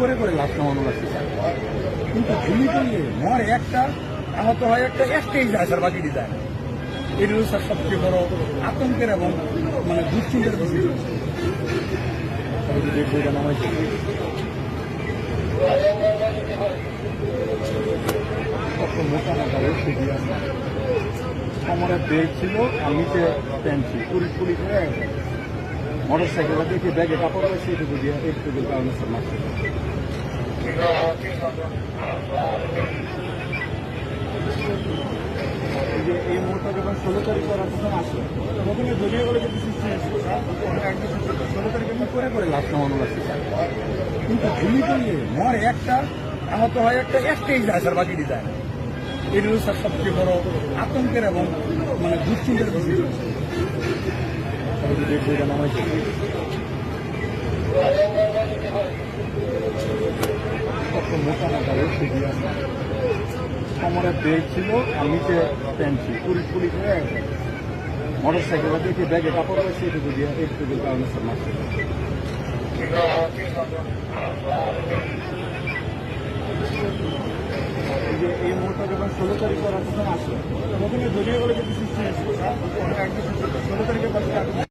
করে করে লাশ নামানো লাগছে কিন্তু গুলি করলে মরে একটা, আহত হয় একটা, একটাই যায় স্যার, বাকিটি যায় এটি হলো স্যার সবচেয়ে বড় আতঙ্কের এবং মানে দুশ্চিন্তার বিষয়। কোমরে বেগ ছিল আর নিচে প্যান্ট ছিল, পুরি করে মোটর সাইকেলটা দেখে ব্যাগে কাপড় রয়েছে এটুকু দিয়ে একটুকু কারণে স্যার এই মুহূর্তে যখন ষোলো তারিখ করার প্রথম আসে তখন দলীয় গেলে কিন্তু সৃষ্টি হয়েছে ষোলো তারিখে কি করে করে লাশ নামানো লাগছে কিন্তু গুলি করলে মরে একটা, আহত হয় একটা, একটাই যায় স্যার বাকিটি যায় এটি স্যার সবচেয়ে বড় আতঙ্কের এবং মানে দুশ্চিন্তার বিষয়। বইটা নামাইছে কত মোটা মোটা কোমরে ছিল পুরি পুরি করে মোটর সাইকেলটা দেখে ব্যাগে কাপড় রয়েছে এটুকু দিয়ে একটুকু কারণে এই মুহূর্তে যখন ষোলো তারিখ প্রথম আসে এই দলীয় গেলে কিন্তু সৃষ্টি হয়েছে ষোলো তারিখে